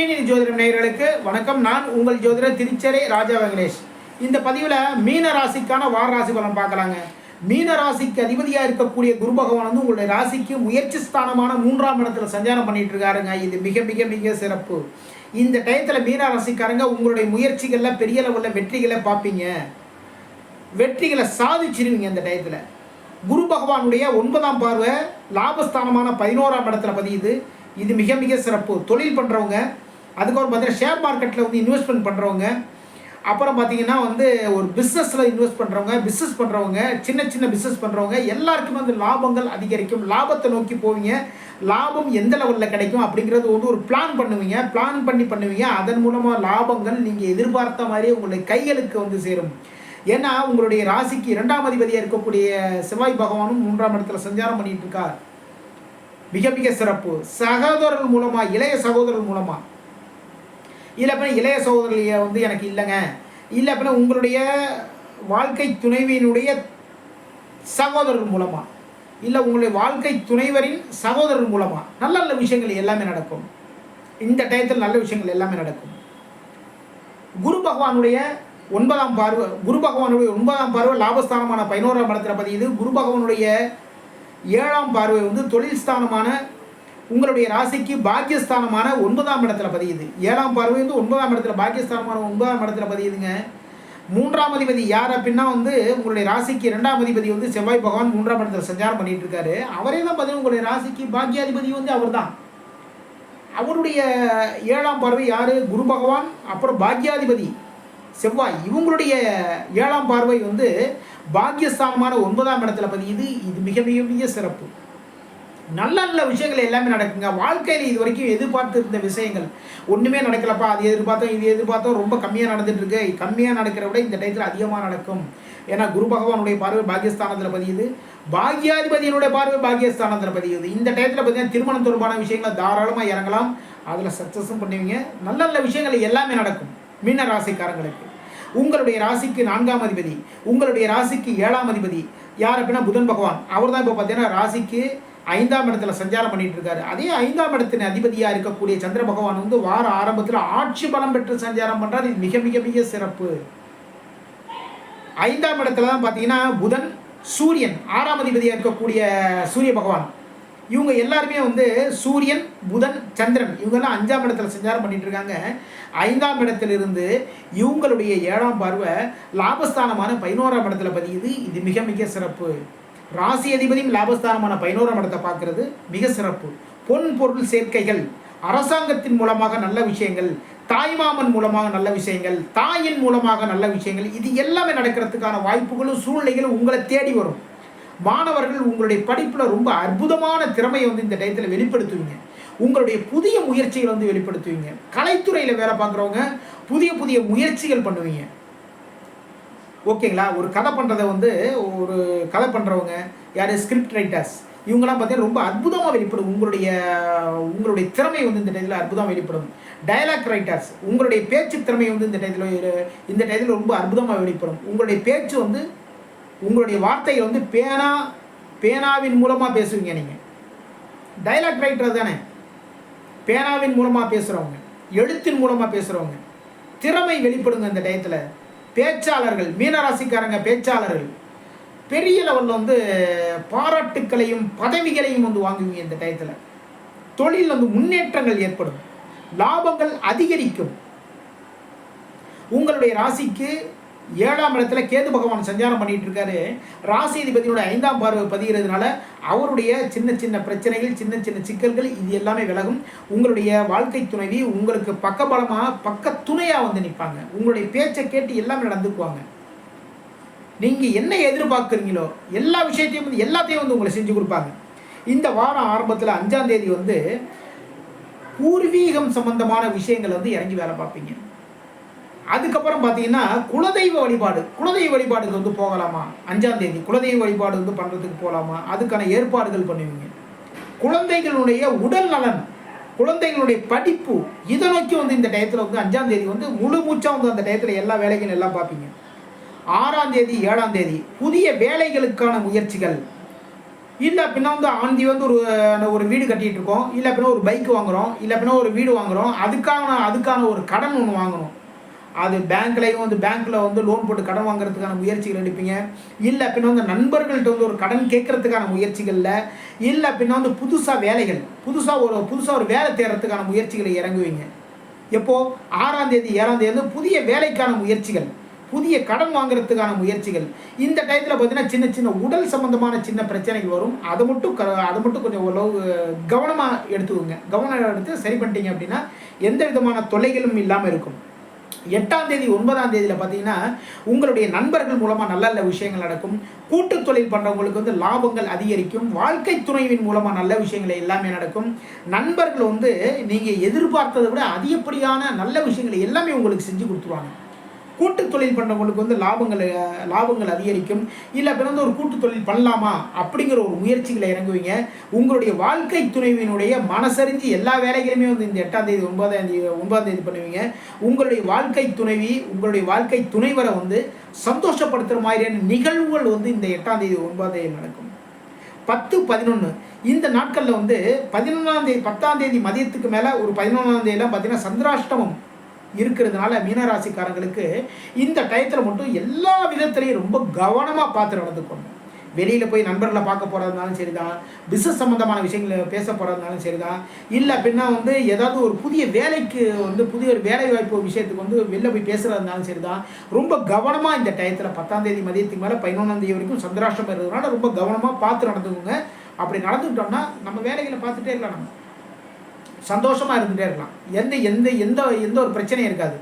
ஸ்ரீநிதி ஜோதிடம் நேயர்களுக்கு வணக்கம். நான் உங்கள் ஜோதிடர் திருச்சரை ராஜா வெங்கடேஷ். இந்த பதிவில் மீன ராசிக்கான வார ராசி பலன் பார்க்கலாங்க. மீன ராசிக்கு அதிபதியாக இருக்கக்கூடிய குரு பகவான் வந்து உங்களுடைய ராசிக்கு முயற்சி ஸ்தானமான மூன்றாம் இடத்துல சஞ்சாரம் பண்ணிட்டு இருக்காருங்க. இது மிக மிக மிக சிறப்பு. இந்த டயத்தில் மீன ராசிக்காரங்க உங்களுடைய முயற்சிகளில் பெரிய லெவலில் வெற்றிகளை பார்ப்பீங்க. வெற்றிகளை சாதிச்சிருவீங்க இந்த டயத்தில். குரு பகவானுடைய ஒன்பதாம் பார்வை லாபஸ்தானமான பதினோராம் இடத்துல பதியுது. இது மிக மிக சிறப்பு. தொழில் பண்ணுறவங்க அதுக்கப்புறம் பார்த்தீங்கன்னா ஷேர் மார்க்கெட்டில் வந்து இன்வெஸ்ட்மெண்ட் பண்ணுறவங்க அப்புறம் பார்த்தீங்கன்னா வந்து ஒரு பிஸ்னஸில் இன்வெஸ்ட் பண்ணுறவங்க பிஸ்னஸ் பண்ணுறவங்க சின்ன சின்ன பிஸ்னஸ் பண்ணுறவங்க எல்லாருக்குமே வந்து லாபங்கள் அதிகரிக்கும். லாபத்தை நோக்கி போவீங்க. லாபம் எந்த லெவலில் கிடைக்கும் அப்படிங்கிறது வந்து ஒரு பிளான் பண்ணுவீங்க. பிளான் பண்ணி பண்ணுவீங்க. அதன் மூலமாக லாபங்கள் நீங்கள் எதிர்பார்த்த மாதிரி உங்களுடைய கைகளுக்கு வந்து சேரும். ஏன்னா உங்களுடைய ராசிக்கு இரண்டாம் அதிபதியாக இருக்கக்கூடிய செவ்வாய் பகவானும் மூன்றாம் இடத்துல சஞ்சாரம் பண்ணிட்டு இருக்கார். மிக மிக சிறப்பு. சகோதரர்கள் மூலமாக இளைய சகோதரர்கள் மூலமாக இல்லை அப்படின்னா இளைய சகோதரியை வந்து எனக்கு இல்லைங்க. இல்லை அப்படின்னா உங்களுடைய வாழ்க்கை துணைவியினுடைய சகோதரர் மூலமாக இல்லை உங்களுடைய வாழ்க்கை துணைவரின் சகோதரர் மூலமாக நல்ல நல்ல விஷயங்கள் எல்லாமே நடக்கும். இந்த டயத்தில் நல்ல விஷயங்கள் எல்லாமே நடக்கும். குரு பகவானுடைய ஒன்பதாம் பார்வை குரு பகவானுடைய ஒன்பதாம் பார்வை லாபஸ்தானமான பதினோராம் இடத்துல பதியுது. குரு பகவானுடைய ஏழாம் பார்வை வந்து தொழில் ஸ்தானமான உங்களுடைய ராசிக்கு பாக்கியஸ்தானமான ஒன்பதாம் இடத்துல பதியுது. ஏழாம் பார்வை வந்து ஒன்பதாம் இடத்துல பாக்கியஸ்தானமான ஒன்பதாம் இடத்துல பதியுதுங்க. மூன்றாம் அதிபதி யார் அப்படின்னா வந்து உங்களுடைய ராசிக்கு இரண்டாம் அதிபதி வந்து செவ்வாய் பகவான் மூன்றாம் இடத்துல சஞ்சாரம் பண்ணிட்டு இருக்காரு. அவரே தான் பார்த்தீங்கன்னா உங்களுடைய ராசிக்கு பாக்கியாதிபதி வந்து அவர் தான். அவருடைய ஏழாம் பார்வை யார்? குரு பகவான் அப்புறம் பாக்யாதிபதி செவ்வாய். இவங்களுடைய ஏழாம் பார்வை வந்து பாக்கியஸ்தானமான ஒன்பதாம் இடத்துல பதியுது. இது மிக மிக மிக சிறப்பு. நல்ல நல்ல விஷயங்கள் எல்லாமே நடக்குங்க. வாழ்க்கையில் இது வரைக்கும் எதிர்பார்த்து இருந்த விஷயங்கள். ஒன்றுமே நடக்கலப்பா. அது எதிர்பார்த்தோம் இது எதிர்பார்த்தோம். ரொம்ப கம்மியாக நடந்துட்டுருக்கு. கம்மியாக நடக்கிற விட இந்த டயத்தில் அதிகமாக நடக்கும். ஏன்னா குரு பகவானுடைய பார்வை பாகியஸ்தானத்தில் பதியுது. பாக்யாதிபதியினுடைய பார்வை பாகியஸ்தானத்தில் பதியுது. இந்த டயத்தில் பார்த்தீங்கன்னா திருமணம் தொடர்பான விஷயங்களை தாராளமாக இறங்கலாம். அதில் சக்ஸஸும் பண்ணுவீங்க. நல்ல நல்ல விஷயங்கள் எல்லாமே நடக்கும். மீன ராசிக்காரங்களுக்கு. உங்களுடைய ராசிக்கு நான்காம் அதிபதி. உங்களுடைய ராசிக்கு ஏழாம் அதிபதி. யார் அப்படின்னா புதன் பகவான். அவர் தான் இப்போ பார்த்தீங்கன்னா ராசிக்கு ஐந்தாம் இடத்துல சஞ்சாரம் பண்ணிட்டு இருக்காரு அதே ஐந்தாம் இடத்தின் அதிபதியாக இருக்கக்கூடிய சந்திர பகவான் வந்து வார ஆரம்பத்தில் ஆட்சி பலம் பெற்று சஞ்சாரம் பண்ணுறார் இது மிக மிக மிக சிறப்பு. ஐந்தாம் இடத்துல தான் பார்த்தீங்கன்னா புதன் சூரியன் ஆறாம் அதிபதியாக இருக்கக்கூடிய சூரிய பகவான். இவங்க எல்லாருமே வந்து சூரியன் புதன் சந்திரன் இவங்கெல்லாம் அஞ்சாம் இடத்துல சஞ்சாரம் பண்ணிட்டு இருக்காங்க ஐந்தாம் இடத்திலிருந்து இவங்களுடைய ஏழாம் பார்வை லாபஸ்தானமான பதினோராம் இடத்துல பதியுது. இது மிக மிக சிறப்பு. ராசி அதிபதியும் லாபஸ்தானமான பதினோராம் இடத்தை பார்க்கறது. மிக சிறப்பு. பொன் பொருள் சேர்க்கைகள். அரசாங்கத்தின் மூலமாக நல்ல விஷயங்கள். தாய்மாமன் மூலமாக நல்ல விஷயங்கள். தாயின் மூலமாக நல்ல விஷயங்கள். இது எல்லாமே நடக்கிறதுக்கான வாய்ப்புகளும் சூழ்நிலைகளும் உங்களை தேடி வரும். மாணவர்கள் உங்களுடைய படிப்பில் ரொம்ப அற்புதமான திறமையை வந்து இந்த டயத்தில் வெளிப்படுத்துவீங்க. உங்களுடைய புதிய முயற்சிகளை வந்து வெளிப்படுத்துவீங்க. கலைத்துறையில் வேலை பார்க்குறவங்க புதிய புதிய முயற்சிகள் பண்ணுவீங்க. ஓகேங்களா? ஒரு கதை பண்ணுறதை வந்து ஒரு கதை பண்ணுறவங்க யார்? ஸ்கிரிப்ட் ரைட்டர்ஸ் இவங்கெல்லாம் பார்த்தீங்கன்னா ரொம்ப அற்புதமாக வெளிப்படும். உங்களுடைய உங்களுடைய திறமை வந்து இந்த டயத்தில் அற்புதமாக வெளிப்படும். டயலாக் ரைட்டர்ஸ் உங்களுடைய பேச்சு திறமை வந்து இந்த டயத்தில் இந்த டயத்தில் ரொம்ப அற்புதமாக வெளிப்படும். உங்களுடைய பேச்சு வந்து உங்களுடைய வார்த்தைகள் வந்து பேனா பேனாவின் மூலமாக பேசுவீங்க நீங்கள் டைலாக் ரைட்டர் தானே. பேனாவின் மூலமாக பேசுகிறவங்க எழுத்தின் மூலமாக பேசுகிறவங்க திறமை வெளிப்படுங்க இந்த டயத்தில் பேச்சாளர்கள் மீனராசிக்காரங்க பேச்சாளர்கள் பெரிய லெவலில் வந்து பாராட்டுக்களையும் பதவிகளையும் வந்து வாங்குவீங்க இந்த டயத்தில். தொழில் வந்து முன்னேற்றங்கள் ஏற்படும். லாபங்கள் அதிகரிக்கும். உங்களுடைய ராசிக்கு ஏழாம் இடத்துல கேது பகவான் சஞ்சாரம் பண்ணிட்டு இருக்காரு. ராசிதிபதியோட ஐந்தாம் பார்வை பதிகிறதுனால அவருடைய சின்ன சின்ன பிரச்சனைகள் சின்ன சின்ன சிக்கல்கள் இது எல்லாமே விலகும். உங்களுடைய வாழ்க்கை துணைவி உங்களுக்கு பக்கபலமாக பக்க துணையாக வந்து நிற்பாங்க. உங்களுடைய பேச்சை கேட்டு எல்லாமே நடந்துக்குவாங்க. நீங்கள் என்ன எதிர்பார்க்குறீங்களோ எல்லா விஷயத்தையும் வந்து எல்லாத்தையும் வந்து உங்களை செஞ்சு கொடுப்பாங்க. இந்த வாரம் ஆரம்பத்தில் அஞ்சாம் தேதி வந்து பூர்வீகம் சம்பந்தமான விஷயங்கள் வந்து இறங்கி வேலை பார்ப்பீங்க. அதுக்கப்புறம் பார்த்தீங்கன்னா குலதெய்வ வழிபாடு. குலதெய்வ வழிபாடுக்கு வந்து போகலாமா? அஞ்சாம் தேதி. குலதெய்வ வழிபாடு வந்து பண்ணுறதுக்கு போகலாமா அதுக்கான ஏற்பாடுகள் பண்ணுவீங்க. குழந்தைகளுடைய உடல் நலன் குழந்தைகளுடைய படிப்பு இதை நோக்கி வந்து இந்த டயத்தில் வந்து அஞ்சாம் தேதி வந்து முழு மூச்சாக வந்து அந்த டயத்தில் எல்லா வேலைகளும் எல்லாம் பார்ப்பீங்க. ஆறாம் தேதி ஏழாம் தேதி புதிய வேலைகளுக்கான முயற்சிகள். இல்லை அப்படின்னா வந்து ஆந்தி வந்து ஒரு ஒரு வீடு கட்டிகிட்டு இருக்கோம். இல்லை அப்படின்னா ஒரு பைக் வாங்குகிறோம் இல்லை அப்படின்னா ஒரு வீடு வாங்குகிறோம் அதுக்கான அதுக்கான ஒரு கடன் ஒன்று வாங்கணும். அது பேங்க்லையும் வந்து பேங்க்கில் வந்து லோன் போட்டு கடன் வாங்குறதுக்கான முயற்சிகள் எடுப்பீங்க. இல்லை அப்படின்னா வந்து நண்பர்கள்ட்ட வந்து ஒரு கடன் கேட்கறதுக்கான முயற்சிகளில் இல்லை அப்படின்னா வந்து புதுசாக வேலைகள் புதுசாக ஒரு புதுசாக ஒரு வேலை தேடுறதுக்கான முயற்சிகளை இறங்குவீங்க. எப்போது ஆறாம் தேதி ஏழாம் தேதி புதிய வேலைக்கான முயற்சிகள் புதிய கடன் வாங்குறதுக்கான முயற்சிகள். இந்த டயத்தில் பார்த்தீங்கன்னா சின்ன சின்ன உடல் சம்பந்தமான சின்ன பிரச்சனைகள் வரும். அதை மட்டும் க அதை மட்டும் கொஞ்சம் ஓரளவு கவனமாக எடுத்துக்கோங்க. கவனம் எடுத்து சரி பண்ணிட்டீங்க அப்படின்னா எந்த விதமான தொல்லைகளும் இல்லாமல் இருக்கும். எட்டாம் தேதி ஒன்பதாம் தேதியில் பார்த்தீங்கன்னா உங்களுடைய நண்பர்கள் மூலமாக நல்ல நல்ல விஷயங்கள் நடக்கும். கூட்டு தொழில் பண்ணுறவங்களுக்கு வந்து லாபங்கள் அதிகரிக்கும். வாழ்க்கை துணைவின் மூலமாக நல்ல விஷயங்கள் எல்லாமே நடக்கும். நண்பர்கள் வந்து நீங்கள் எதிர்பார்த்ததை விட அதிகப்படியான நல்ல விஷயங்களை எல்லாமே உங்களுக்கு செஞ்சு கொடுத்துருவாங்க. கூட்டு தொழில் பண்ணுறவங்களுக்கு வந்து லாபங்கள் லாபங்கள் அதிகரிக்கும். இல்லை பிறந்த ஒரு கூட்டு தொழில் பண்ணலாமா? அப்படிங்கிற ஒரு முயற்சிகளை இறங்குவீங்க. உங்களுடைய வாழ்க்கை துணைவினுடைய மனசறிஞ்சு எல்லா வேலைகளுமே வந்து இந்த எட்டாம் தேதி ஒன்பதாம் தேதி ஒன்பதாம் தேதி பண்ணுவீங்க. உங்களுடைய வாழ்க்கை துணைவி உங்களுடைய வாழ்க்கை துணைவரை வந்து சந்தோஷப்படுத்துகிற மாதிரியான நிகழ்வுகள் வந்து இந்த எட்டாம் தேதி ஒன்பதாம் தேதி நடக்கும். பத்து பதினொன்று இந்த நாட்களில் வந்து பதினொன்றாம் தேதி பத்தாம் தேதி மதியத்துக்கு மேலே ஒரு பதினொன்றாம் தேதியெல்லாம் பார்த்தீங்கன்னா சந்திராஷ்டமம். இருக்கிறதுனால மீனராசிக்காரங்களுக்கு இந்த டயத்தில் மட்டும் எல்லா விதத்துலையும் ரொம்ப கவனமாக பார்த்து நடந்துக்கணும். வெளியில் போய் நண்பர்களை பார்க்க போகிறதுனாலும் சரி தான் பிஸ்னஸ் சம்மந்தமான விஷயங்களை பேச போகிறதுனாலும் சரி தான் இல்லை அப்படின்னா வந்து ஏதாவது ஒரு புதிய வேலைக்கு வந்து புதிய ஒரு வேலை வாய்ப்பு விஷயத்துக்கு வந்து வெளில போய் பேசுகிறதுனாலும் சரி தான் ரொம்ப கவனமாக இந்த டயத்தில் பத்தாம் தேதி மதியத்துக்கு மேலே பதினொன்றாம் தேதி வரைக்கும் சந்திராஷ்டம் இருக்கிறதுனால ரொம்ப கவனமாக பார்த்து நடந்துக்கோங்க. அப்படி நடந்துக்கிட்டோம்னா நம்ம வேலைகளை பார்த்துட்டே இருக்கலாம் நம்ம. சந்தோஷமாக இருந்துகிட்டே இருக்கலாம். எந்த எந்த எந்த எந்த ஒரு பிரச்சனையும் இருக்காது.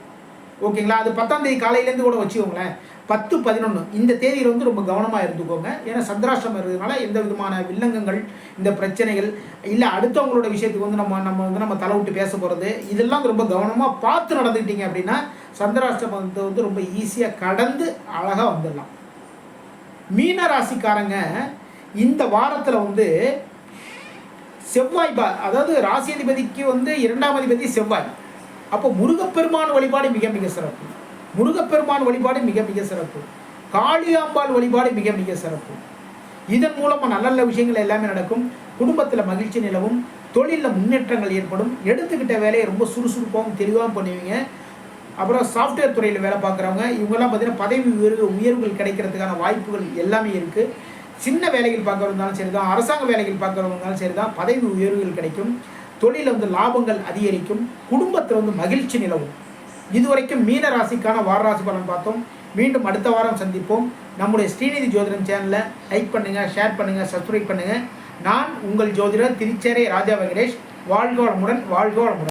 ஓகேங்களா? அது பத்தாம் தேதி காலையிலேருந்து கூட வச்சுக்கோங்களேன். பத்து பதினொன்று இந்த தேதியில் வந்து ரொம்ப கவனமாக இருந்துக்கோங்க. ஏன்னா சந்திராஷ்டம் இருக்கிறதுனால எந்த விதமான வில்லங்கங்கள் இந்த பிரச்சனைகள் இல்லை அடுத்தவங்களோட விஷயத்துக்கு வந்து நம்ம நம்ம வந்து நம்ம தலை விட்டு பேச போகிறது இதெல்லாம் ரொம்ப கவனமாக பார்த்து நடந்துக்கிட்டீங்க அப்படின்னா சந்திராஷ்டமத்தை வந்து ரொம்ப ஈஸியாக கடந்து அழகாக வந்துடலாம். மீன ராசிக்காரங்க இந்த வாரத்தில் வந்து செவ்வாய் பா அதாவது ராசி அதிபதிக்கு வந்து இரண்டாம் அதிபதி செவ்வாய். அப்போ முருகப்பெருமான் வழிபாடு மிக மிக சிறப்பு. முருகப்பெருமான் வழிபாடு மிக மிக சிறப்பு. காளியாம்பாள் வழிபாடு மிக மிக சிறப்பு. இதன் மூலமாக நல்ல நல்ல விஷயங்கள் எல்லாமே நடக்கும். குடும்பத்தில் மகிழ்ச்சி நிலவும். தொழிலில் முன்னேற்றங்கள் ஏற்படும். எடுத்துக்கிட்ட வேலையை ரொம்ப சுறுசுறுப்பாகவும் தெளிவாகவும் பண்ணுவீங்க. அப்புறம் சாஃப்ட்வேர் துறையில் வேலை பார்க்குறவங்க இவங்கெல்லாம் பார்த்தீங்கன்னா பதவி உயர்வு உயர்வுகள் கிடைக்கிறதுக்கான வாய்ப்புகள் எல்லாமே இருக்குது சின்ன வேலைகள் பார்க்குறவங்க இருந்தாலும் சரி தான் அரசாங்க வேலைகள் பார்க்குறவங்க இருந்தாலும் சரி தான் பதவி உயர்வுகள் கிடைக்கும் தொழிலில் வந்து லாபங்கள் அதிகரிக்கும் குடும்பத்தில் வந்து மகிழ்ச்சி நிலவும். இதுவரைக்கும் மீன ராசிக்கான வார ராசி பலன் பார்த்தோம். மீண்டும் அடுத்த வாரம் சந்திப்போம். நம்முடைய ஸ்ரீநிதி ஜோதிடம் சேனலை லைக் பண்ணுங்கள் ஷேர் பண்ணுங்கள் சப்ஸ்கிரைப் பண்ணுங்கள் நான் உங்கள் ஜோதிடர் திருச்சேரை ராஜா வெங்கடேஷ். வாழ்க வளமுடன் வாழ்க வளமுடன்.